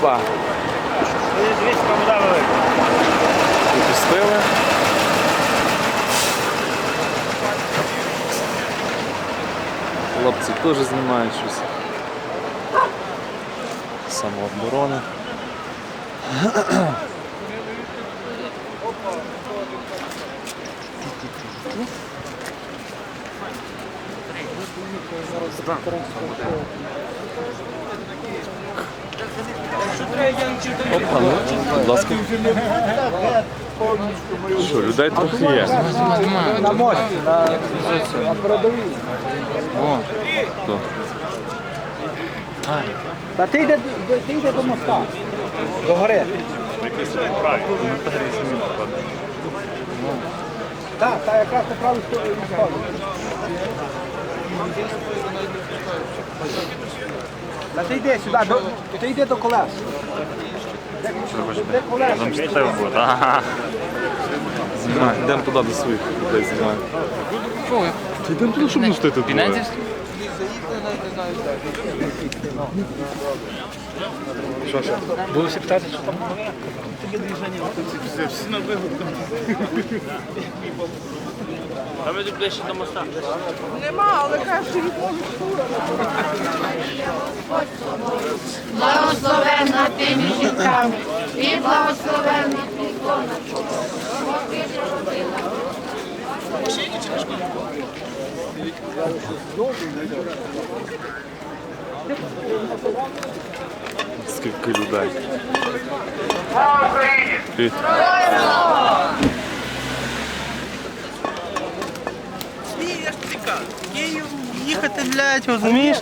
Опа. Дивіться, вода велика. Попустили. Хлопці теж знімають щось. Самооборона. Опа, ну, будь ласка. Що, людей трохи є. На мості, на, на передовій. Хто? Та ти йде, ти йде до моста. До гори. Так, та якраз по правій стороні сходу. Та ти йди сюди, до, ти йди до колес. Де, колеса? Буде. Ага. Знімай, йдемо туди до своїх людей знімаємо. Та йдемо туди, щоб не стати двоє. Що, що? Буду всі питати, що там. А ми тут ближче до моста. Нема, але їх можуть Благословенна ти між жінками, і благословенний плітлона. Скільки людей. Ти. Я ж цікаво. Київ їхати, блядь, розумієш?